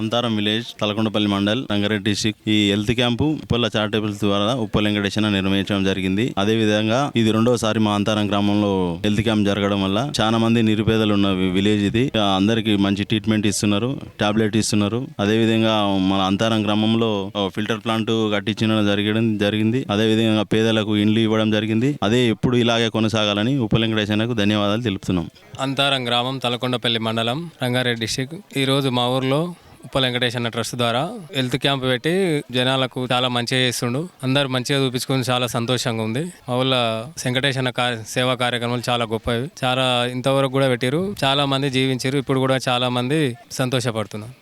Antharam village Talakondapalli mandal Rangareddy district. ఈ health camp Uppala charitables ద్వారా ఉప్పల్ వెంకటేశ్వర నిర్వహించడం జరిగింది. అదే విధంగా ఇది రెండోసారి మా అంతారం గ్రామంలో హెల్త్ క్యాంప్ జరగడం వల్ల చాలా మంది నిరుపేదలు ఉన్న విలేజ్ ఇది. అందరికి మంచి ట్రీట్మెంట్ ఇస్తున్నారు టాబ్లెట్ ఇస్తున్నారు. అదే విధంగా మన అంతారం గ్రామంలో ఫిల్టర్ ప్లాంట్ కట్టించడం జరిగడం జరిగింది. అదే విధంగా పేదలకు ఇండ్లు ఇవ్వడం జరిగింది. అదే ఎప్పుడు ఇలాగే కొనసాగాలని ఉప్పల్ వెంకటేశ్వరకు ధన్యవాదాలు తెలుపుతున్నాం. అంతారం గ్రామం తలకొండపల్లి మండలం రంగారెడ్డి డిస్టిక్. ఈరోజు మా ఊర్లో ఉప్ప వెంకటేశ్వర ట్రస్ట్ ద్వారా హెల్త్ క్యాంప్ పెట్టి జనాలకు చాలా మంచిగా చేస్తుండు. అందరు మంచిగా చూపించుకుని చాలా సంతోషంగా ఉంది. మా ఊళ్ళో వెంకటేశ్వర అన్న సేవా కార్యక్రమాలు చాలా గొప్పవి. చాలా ఇంతవరకు కూడా పెట్టారు. చాలా మంది జీవించారు. ఇప్పుడు కూడా చాలా మంది సంతోషపడుతున్నారు.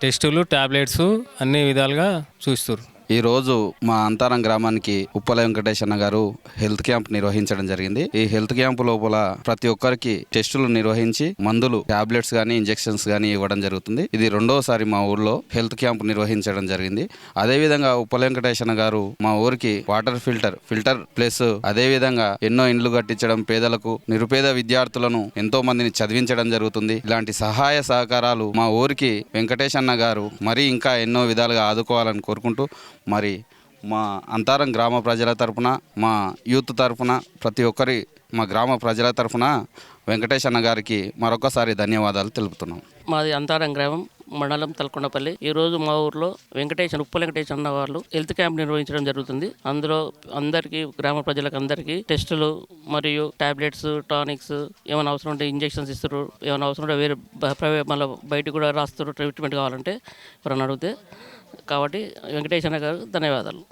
టెస్టులు టాబ్లెట్స్ అన్ని విధాలుగా చూస్తారు ఈరోజు మా అంతారం గ్రామానికి ఉప్పల వెంకటేశన్న గారు హెల్త్ క్యాంప్ నిర్వహించడం జరిగింది. ఈ హెల్త్ క్యాంప్ లోపల ప్రతి ఒక్కరికి టెస్టులు నిర్వహించి మందులు టాబ్లెట్స్ కానీ ఇంజెక్షన్స్ గానీ ఇవ్వడం జరుగుతుంది. ఇది రెండోసారి మా ఊర్లో హెల్త్ క్యాంప్ నిర్వహించడం జరిగింది. అదే విధంగా ఉప్పల వెంకటేశన్న గారు మా ఊరికి వాటర్ ఫిల్టర్ ఫిల్టర్ ప్లస్ అదేవిధంగా ఎన్నో ఇండ్లు కట్టించడం పేదలకు నిరుపేద విద్యార్థులను ఎంతో మందిని చదివించడం జరుగుతుంది. ఇలాంటి సహాయ సహకారాలు మా ఊరికి వెంకటేశన్న గారు మరి ఇంకా ఎన్నో విధాలుగా ఆదుకోవాలని కోరుకుంటూ మరి మా అంతారం గ్రామ ప్రజల తరపున మా యూత్ తరపున ప్రతి ఒక్కరి మా గ్రామ ప్రజల తరపున అన్న గారికి మరొకసారి ధన్యవాదాలు తెలుపుతున్నాం. మాది అంతారం గ్రామం మండలం తలకొండపల్లి. ఈ రోజు మా ఊర్లో వెంకటేశ్వర ఉప్పు వెంకటేశ్వర అన్న వాళ్ళు హెల్త్ క్యాంప్ నిర్వహించడం జరుగుతుంది. అందులో అందరికీ గ్రామ ప్రజలకు అందరికీ టెస్టులు మరియు టాబ్లెట్స్ టానిక్స్ ఏమైనా అవసరం ఉంటే ఇంజెక్షన్స్ ఇస్తారు. ఏమైనా అవసరం ఉంటే వేరే మళ్ళీ బయట కూడా రాస్తారు ట్రీట్మెంట్ కావాలంటే ఎవరైనా అడిగితే. కాబట్టి వెంకటేశ్వర గారు ధన్యవాదాలు.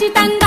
鸡蛋